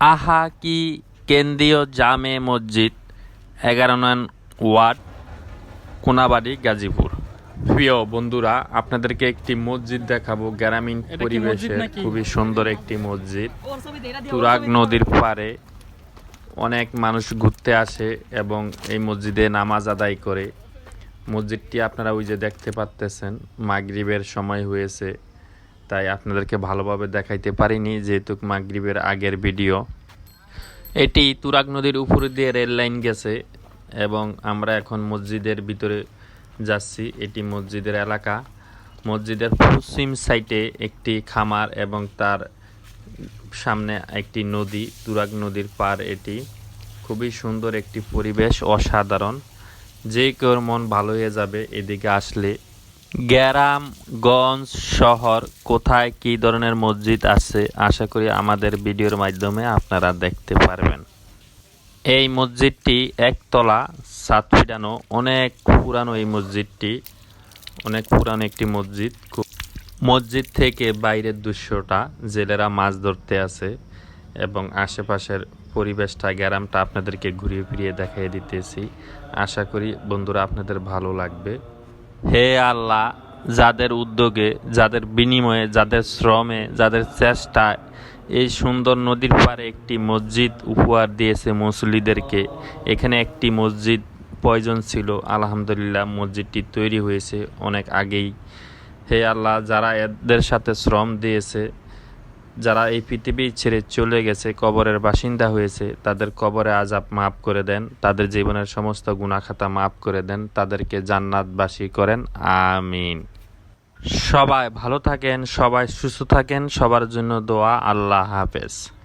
আহা কি কেন্দ্রীয় জামে মসজিদ এগারো নং ওয়ার্ড কোনাবাড়ি গাজীপুর। প্রিয় বন্ধুরা আপনাদেরকে একটি মসজিদ দেখাবো। গ্রামীণ এটা কি পরিবেশে মসজিদ নাকি? খুবই সুন্দর একটি মসজিদ। তুরাগ নদীর পাড়ে অনেক মানুষ ঘুরতে আসে এবং এই মসজিদে নামাজ আদায় করে। মসজিদটি আপনারা ওই যে দেখতে পাচ্তেছেন মাগরিবের সময় হয়েছে। তাই আপনাদেরকে ভালোভাবে দেখাইতে পারিনি, যেহেতু মাগরিবের আগের ভিডিও। এটি তুরাগ নদীর উপর দিয়ে রেল লাইন গেছে এবং আমরা এখন মসজিদের ভিতরে যাচ্ছি। এটি মসজিদের এলাকা। মসজিদের পশ্চিম সাইটে একটি খামার এবং তার সামনে একটি নদী, তুরাগ নদীর পার এটি। খুবই সুন্দর একটি পরিবেশ, অসাধারণ। যে কেউ মন ভালো হয়ে যাবে এদিকে আসলে। গ্রাম গঞ্জ, শহর, কোথায় কি ধরনের মসজিদ আছে, আশা করি আমাদের ভিডিওর মাধ্যমে আপনারা দেখতে পারবেন। এই মসজিদটি একতলা, সাত ফিটানো, অনেক পুরানো এই মসজিদটি, অনেক পুরানো একটি মসজিদ। মসজিদ থেকে বাইরের দৃশ্যটা, জেলেরা মাছ ধরতে আছে এবং আশেপাশের পরিবেশটা গ্রামটা আপনাদেরকে ঘুরিয়ে ফিরিয়ে দেখিয়ে দিতেছি। আশা করি বন্ধুরা আপনাদের ভালো লাগবে। হে আল্লাহ, যাদের উদ্যোগে, যাদের বিনিময়ে, যাদের শ্রমে, যাদের চেষ্টায় এই সুন্দর নদীর পাড়ে একটি মসজিদ উপহার দিয়েছে মুসলিদেরকে এখানে একটি মসজিদ প্রয়োজন ছিল, আলহামদুলিল্লাহ মসজিদটি তৈরি হয়েছে অনেক আগেই। হে আল্লাহ, যারা এদের সাথে শ্রম দিয়েছে যারা এই পৃথিবী ছেড়ে চলে গেছে, কবরের বাসিন্দা হয়েছে, তাদের কবরে আজাব মাফ করে দেন, তাদের জীবনের সমস্ত গুণাখাতা মাফ করে দেন, তাদেরকে জান্নাতবাসী করেন, আমিন। সবাই ভালো থাকেন, সবাই সুস্থ থাকেন, সবার জন্য দোয়া, আল্লাহ হাফেজ।